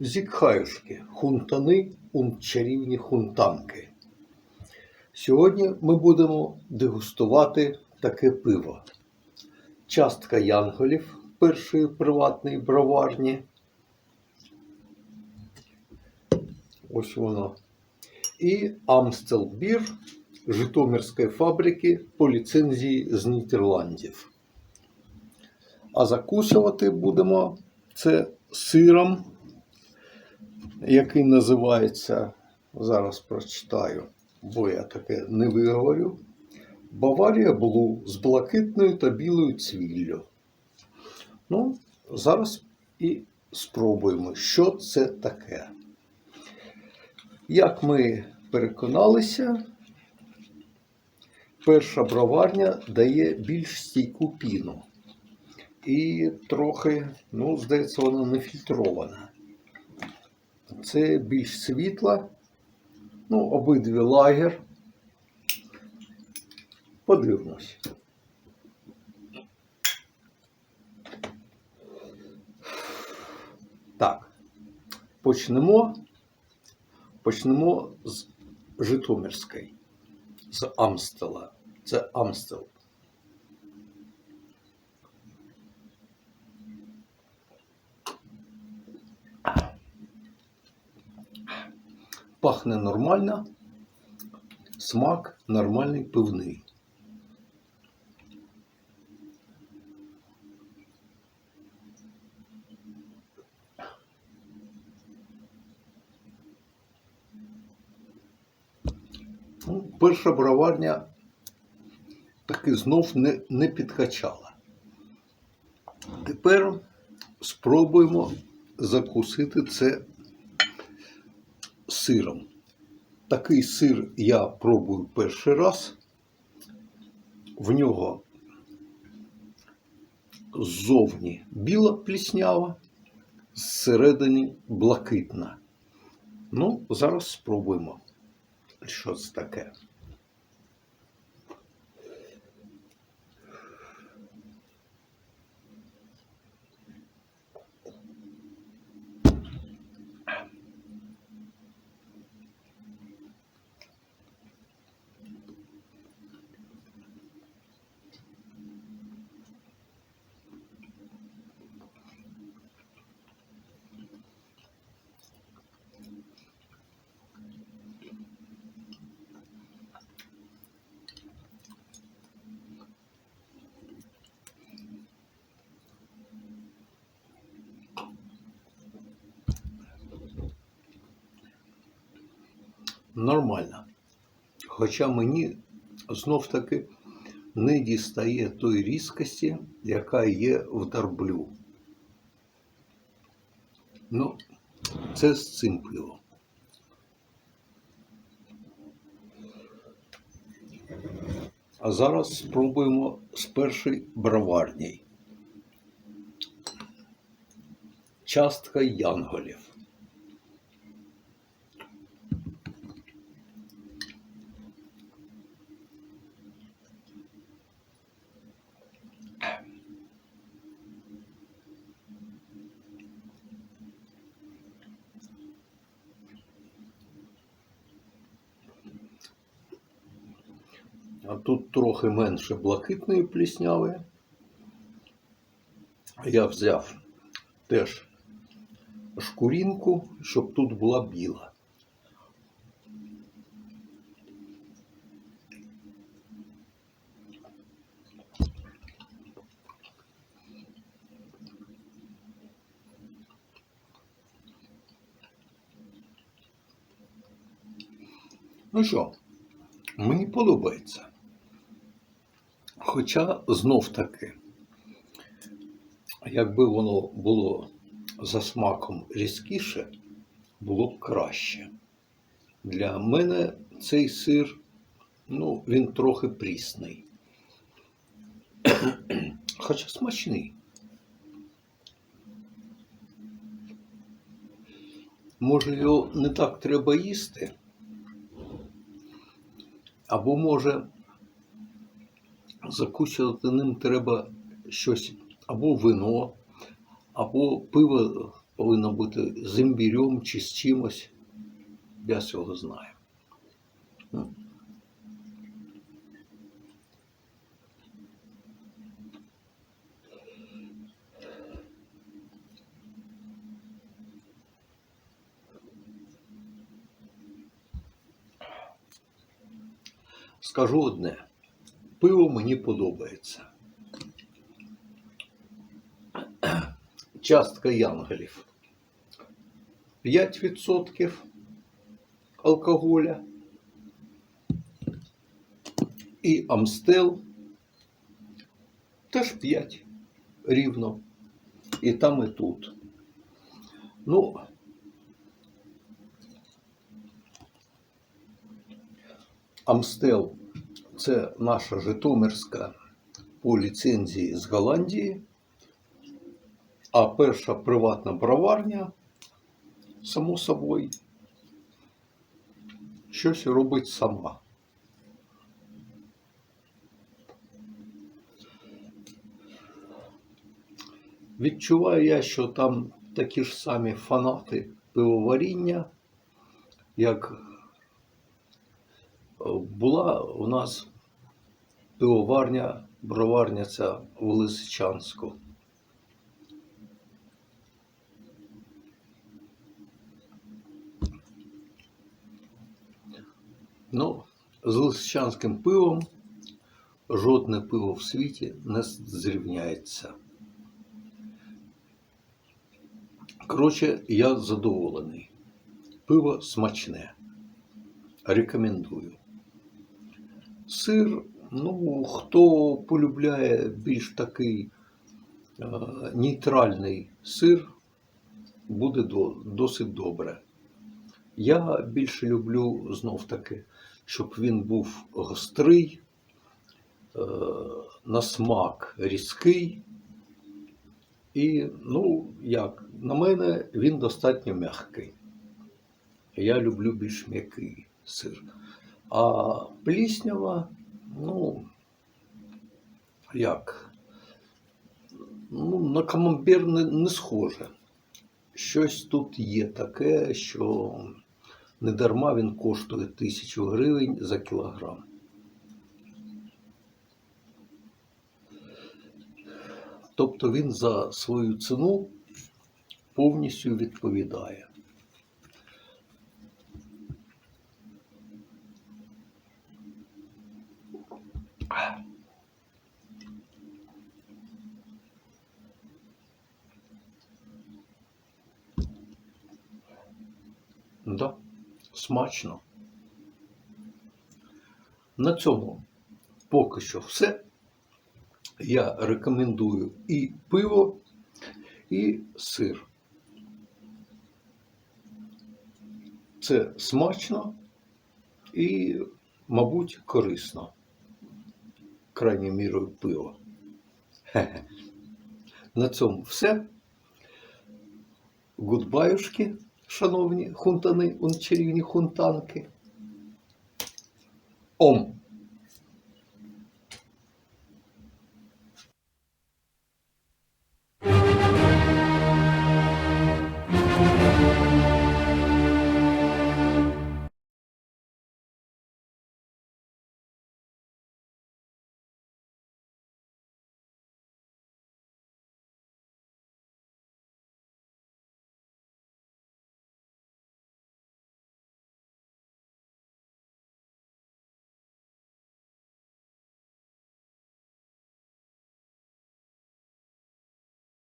Зікхаюшки, хунтани, ун чарівні хунтанки. Сьогодні ми будемо дегустувати таке пиво. Частка янголів першої приватної броварні. Ось воно. І Амстел Бір Житомирської фабрики по ліцензії з Нідерландів. А закусувати будемо це сиром, який називається, зараз прочитаю, бо я таке не виговорю. Баварія Блу з блакитною та білою цвіллю. Ну, зараз і спробуємо, що це таке. Як ми переконалися, перша броварня дає більш стійку піну. І трохи, ну, здається, вона не фільтрована. Це більш світла. Ну, обидві лагер. Подивимось. Так. Почнемо. Почнемо з Житомирської, з Амстела. Це Амстел. Пахне нормально, смак нормальний пивний. Ну, перша броварня таки знов не, не підкачала. Тепер спробуємо закусити це сиром. Такий сир я пробую перший раз. В нього ззовні біла пліснява, зсередині блакитна. Ну, зараз спробуємо. Що це таке? Нормально. Хоча мені знов таки не дістає той різкості, яка є в дарблю. Ну, це з цим пивом. А зараз спробуємо з першої броварній. Частка янголів. А тут трохи менше блакитної плісняви. Я взяв теж шкурінку, щоб тут була біла. Ну що, мені подобається. Хоча знов таки, якби воно було за смаком різкіше, було б краще. Для мене цей сир, ну, він трохи прісний. Хоча смачний. Може, його не так треба їсти, або може закусувати ним треба щось або вино, або пиво повинно бути з імбірем чи з чимось. Я цього знаю. Скажу одне. Пиво мені подобається. Частка янгелів. 5% алкоголя. І Амстел теж 5 рівно. І там, і тут. Ну, Амстел це наша Житомирська по ліцензії з Голландії. А перша приватна броварня, само собою, щось робить сама. Відчуваю я, що там такі ж самі фанати пивоваріння, як була у нас пивоварня, броварня ця в Лисичанську. Ну, з лисичанським пивом жодне пиво в світі не зрівняється. Коротше, я задоволений. Пиво смачне. Рекомендую. Сир, ну, хто полюбляє більш такий е, нейтральний сир, буде до, досить добре. Я більше люблю знов таки, щоб він був гострий, е, на смак різкий. І, ну, як, на мене він достатньо м'який. Я люблю більш м'який сир. А пліснява, ну, як, ну, на камамбер не, не схоже. Щось тут є таке, що не дарма він коштує тисячу гривень за кілограм. Тобто він за свою ціну повністю відповідає. Да, смачно. На цьому поки що все. Я рекомендую і пиво, і сир. Це смачно і, мабуть, корисно. Крайньою мірою пиво. Хе-хе. На цьому все. Гудбаюшки, шановні хунтани, он чарівні хунтанки. Ом.